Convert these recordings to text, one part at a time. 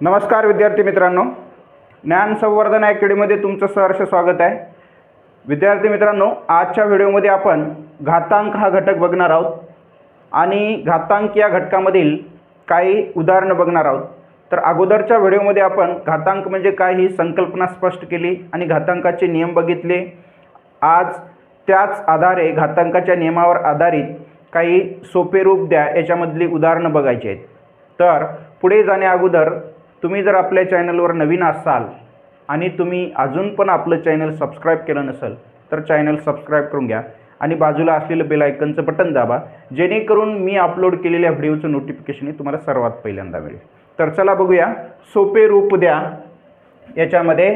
नमस्कार विद्यार्थी मित्रांनो. ज्ञान संवर्धन अकॅडमीमध्ये तुमचं सहर्ष स्वागत आहे. विद्यार्थी मित्रांनो आजच्या व्हिडिओमध्ये आपण घातांक हा घटक बघणार आहोत आणि घातांक या घटकामधील काही उदाहरणं बघणार आहोत. तर अगोदरच्या व्हिडिओमध्ये आपण घातांक म्हणजे काय ही संकल्पना स्पष्ट केली आणि घातांकाचे नियम बघितले. आज त्याच आधारे घातांकाच्या नियमावर आधारित काही सोपे रूप द्या याच्यामधली उदाहरणं बघायची आहेत. तर पुढे जाण्या अगोदर तुम्ही जर आपल्या चॅनलवर नवीन असाल आणि तुम्ही अजून पण आपलं चॅनल सबस्क्राईब केलं नसेल तर चॅनल सबस्क्राईब करून घ्या आणि बाजूला असलेलं बेल आयकनचं बटन दाबा जेणेकरून मी अपलोड केलेल्या व्हिडिओचं नोटिफिकेशन हे तुम्हाला सर्वात पहिल्यांदा मिळेल. तर चला बघूया सोपे रूप द्या. याच्यामध्ये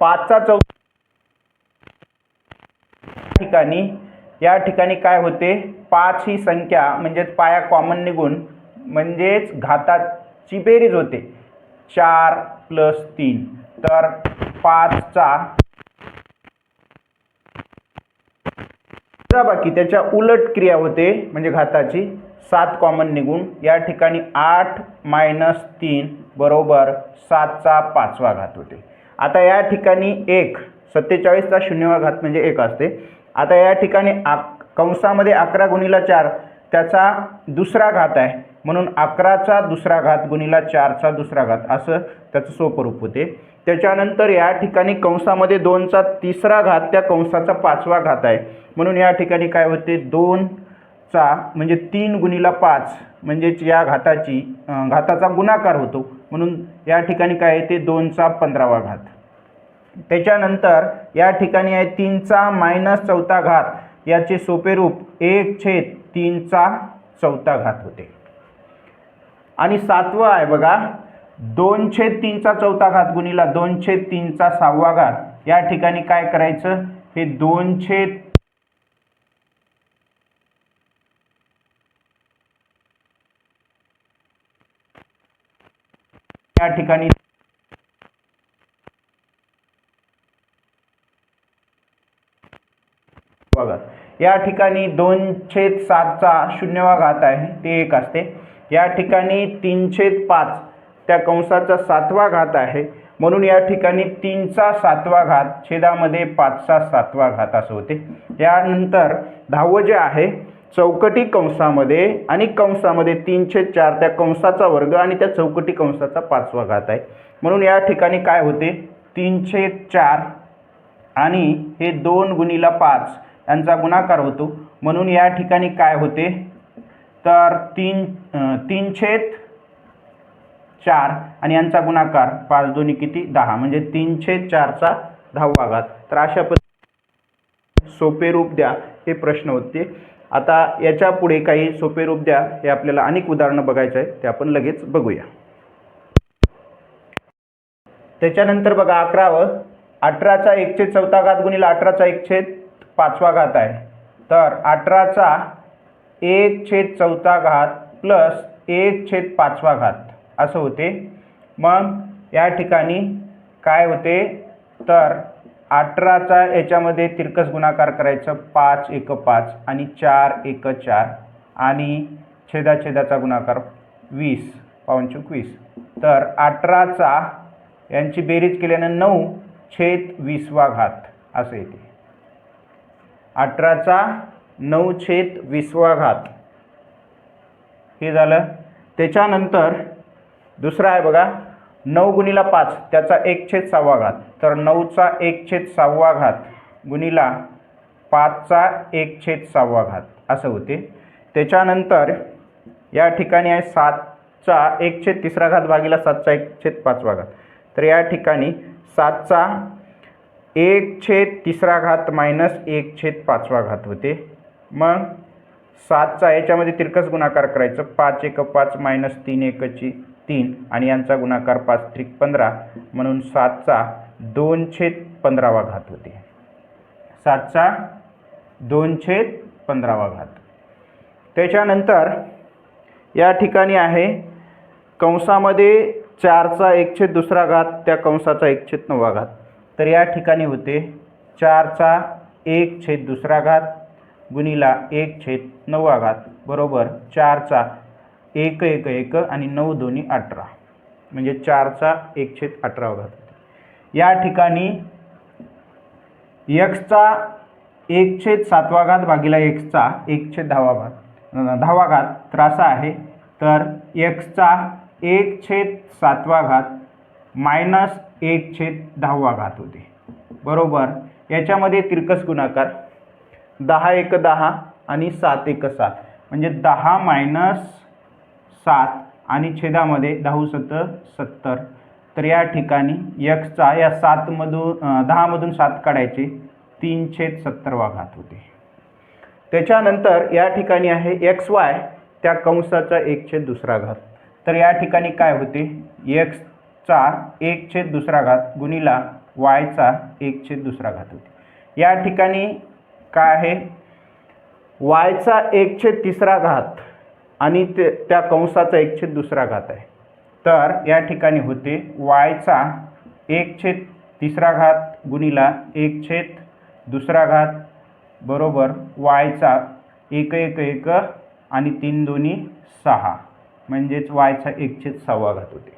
पाचचा चौ ठिकाणी या ठिकाणी काय होते? पाच ही संख्या म्हणजेच पाया कॉमन निघून म्हणजेच घाताची बेरीज होते. चार प्लस तीन. तर पाचचा बाकी त्याच्या उलट क्रिया होते म्हणजे घाताची सात कॉमन निघून या ठिकाणी आठ मायनस तीन बरोबर सातचा पाचवा घात होते. आता या ठिकाणी एक सत्तेचाळीसचा शून्यवा घात म्हणजे एक असते. आता या ठिकाणी आक कंसामध्ये अकरा गुणीला चार त्याचा दुसरा घात आहे म्हणून अकराचा दुसरा घात गुणीला चारचा दुसरा घात असं त्याचं सोपं रूप होते. त्याच्यानंतर या ठिकाणी कंसामध्ये दोनचा तिसरा घात त्या कंसाचा पाचवा घात आहे. म्हणून या ठिकाणी काय होते? दोनचा म्हणजे तीन गुणीला पाच म्हणजेच या घाताची घाताचा गुणाकार होतो. म्हणून या ठिकाणी काय येते? दोनचा पंधरावा घात. त्याच्यानंतर या ठिकाणी आहे तीनचा मायनस चौथा घात. याचे सोपे रूप एक छेद तीनचा चौथा घात होते. आणि सातवं आहे बघा दोनशे तीनचा चौथा घात गुणीला दोनशे तीनचा सहावा घात. या ठिकाणी काय करायचं? हे दोनशे या ठिकाणी बघा या ठिकाणी दोनशे सातचा शून्यवा घात आहे ते एक असते. या ठिकाणी तीनशे पाच त्या कंसाचा सातवा घात आहे. म्हणून या ठिकाणी तीनचा सातवा घात छेदामध्ये पाचचा सातवा घात असं होते. यानंतर दहावं जे आहे चौकटी कंसामध्ये आणि कंसामध्ये तीनशे चार त्या कंसाचा वर्ग आणि त्या चौकटी कंसाचा पाचवा घात आहे. म्हणून या ठिकाणी काय होते? तीनशे चार आणि हे दोन गुणीला पाच यांचा गुणाकार होतो. म्हणून या ठिकाणी काय होते? तर तीन तीन छेद चार आणि यांचा गुणाकार पाच दोन्ही किती? दहा. म्हणजे तीन छेद चारचा दहावा घात तर अशा पद्धती सोपे रूप द्या हे प्रश्न होते. आता याच्यापुढे काही सोपे रूप द्या. हे आपल्याला अनेक उदाहरणं बघायचं आहे. ते आपण लगेच बघूया. त्याच्यानंतर बघा अकरावं. अठराचा एकशे चौथा घात गुणिला अठराचा एकशे पाचवा घात आहे. तर अठराचा एक छेद चौथा घात प्लस एक छेद पाचवा घात. असं होते. मग या ठिकाणी काय होते? तर अठराचा याच्यामध्ये तिरकस गुणाकार करायचं. पाच एक पाच आणि चार एक चार आणि छेदाछेदाचा गुणाकार वीस पावनचूक वीस. तर अठराचा यांची बेरीज केल्यानं नऊ छेद वीसवा घात. असं येते. अठराचा नऊ छेद विश्वाघात. हे झालं. त्याच्यानंतर दुसरं आहे बघा. नऊ गुणीला पाच त्याचा एक छेद सहावा घात. तर नऊचा एक छेद सहावा घात गुणीला पाचचा एक छेद सहावा घात. असं होते. त्याच्यानंतर या ठिकाणी आहे सातचा एक छेद तिसरा घात भागीला सातचा एक छेद पाचवा घात. तर या ठिकाणी सातचा एक छेद तिसरा घात मायनस एक छेद पाचवा घात होते. मग सातचा याच्यामध्ये तिरकस गुणाकार करायचं. पाच एक पाच मायनस तीन एकची तीन आणि यांचा गुणाकार पाच त्रिक पंधरा. म्हणून सातचा दोन छेद पंधरावा घात होते. सातचा दोन छेद पंधरावा घात. त्याच्यानंतर या ठिकाणी आहे कंसामध्ये चारचा एक छेद दुसरा घात त्या कंसाचा एक छेद नववा घात. तर या ठिकाणी होते चारचा एक छेद दुसरा घात गुणीला एक छेद नऊ घात बरोबर चारचा एक एक एक आणि नऊ दोन्ही अठरा. म्हणजे चारचा एक छेद अठरा घात होते. या ठिकाणी यक्सचा एक छेद सातवा घात भागीला एक्सचा एक छेद दहावा घात दहावा घात तर असा आहे. तर एक्सचा एक छेद सातवा घात मायनस एक छेद दहावा घात होते. बरोबर? याच्यामध्ये तिरकस गुणाकार दहा एक दहा आणि सात एक सात. म्हणजे दहा मायनस सात आणि छेदामध्ये दहा सत्तर सत्तर. तर या ठिकाणी यक्सचा या सातमधून दहामधून सात काढायचे. तीन छेद सत्तरवा घात होते. त्याच्यानंतर या ठिकाणी आहे एक्स वाय त्या कंसाचा एक छेद दुसरा घात. तर या ठिकाणी काय होते? एक्सचा एक छेद दुसरा घात गुणिला वायचा एक छेद दुसरा घात होते. या ठिकाणी काय आहे? वायचा एक छेद तिसरा घात आणि ते त्या कंसाचा एक छेद दुसरा घात आहे. तर या ठिकाणी होते वायचा एक छेद तिसरा घात गुणिला एक छेद दुसरा घात बरोबर वायचा एक एक एक आणि तीन दोन्ही सहा म्हणजेच वायचा एक छेद सहावा घात होते.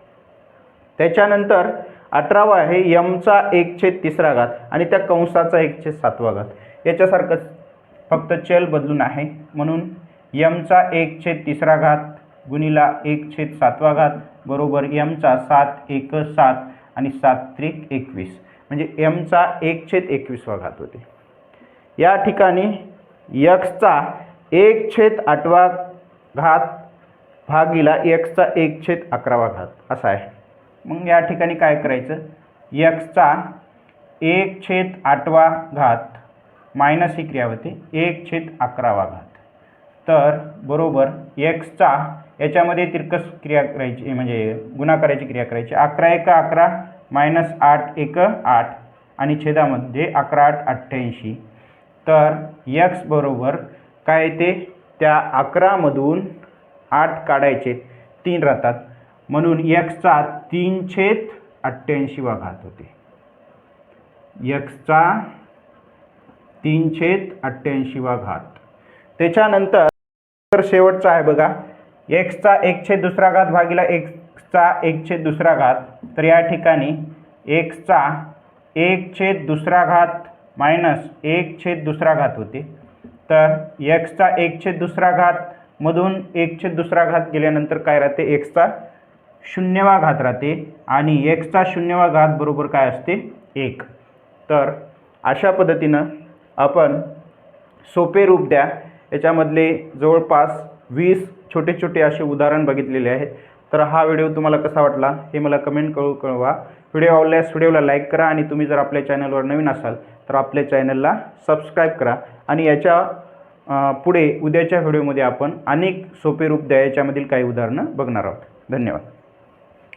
त्याच्यानंतर अठरावा आहे यमचा एक छेद तिसरा घात आणि त्या कंसाचा एक छेद सातवा घात. याच्यासारखंच फक्त चल बदलून आहे. म्हणून यमचा एक छेद तिसरा घात गुणिला एक छेद सातवा घात बरोबर यमचा सात एक सात आणि सात त्रिक एकवीस. म्हणजे यमचा एक छेद एकवीसवा घात होते. या ठिकाणी यक्सचा एक छेद आठवा घात भागीला यक्सचा एक छेद अकरावा घात. असा आहे. मग या ठिकाणी काय करायचं? यक्सचा एक छेद आठवा घात मायनस ही क्रिया होते एक छेद अकरावा घात तर बरोबर एक्सचा याच्यामध्ये तिरकस क्रिया करायची म्हणजे गुणाकाराची क्रिया करायची. अकरा एक अकरा मायनस आठ एक आठ आणि छेदामध्ये अकरा आठ अठ्ठ्याऐंशी. तर यक्स बरोबर काय ते त्या अकरामधून आठ काढायचे तीन राहतात. म्हणून यक्सचा तीन छेद अठ्ठ्याऐंशी घात होते. यक्सचा तीन छेद अठ्ठ्याऐंशीवा घात. त्याच्यानंतर तर शेवटचा आहे बघा. एक्सचा एक छेद दुसरा घात भागीला एक्सचा एक छेद दुसरा घात. तर या ठिकाणी एक्सचा एक छेद दुसरा घात मायनस एक छेद दुसरा घात होते. तर एक्सचा एक छेद दुसरा घात मधून एक छेद दुसरा घात गेल्यानंतर काय राहते? एक्सचा शून्यवा घात राहते आणि एक्सचा शून्यवा घात बरोबर काय असते? एक. तर अशा पद्धतीनं आपण सोपे रूप द्या. याच्यामधले जवळपास वीस छोटे छोटे असे उदाहरण बघितलेले आहेत. तर हा व्हिडिओ तुम्हाला कसा वाटला हे मला कमेंट कळू कळवा. व्हिडिओ आवडल्यास व्हिडिओला लाईक करा आणि तुम्ही जर आपल्या चॅनलवर नवीन असाल तर आपल्या चॅनलला सबस्क्राईब करा. आणि याच्यापुढे उद्याच्या व्हिडिओमध्ये आपण अनेक सोपे रूप द्या. याच्यामधील काही उदाहरणं बघणार आहोत. धन्यवाद.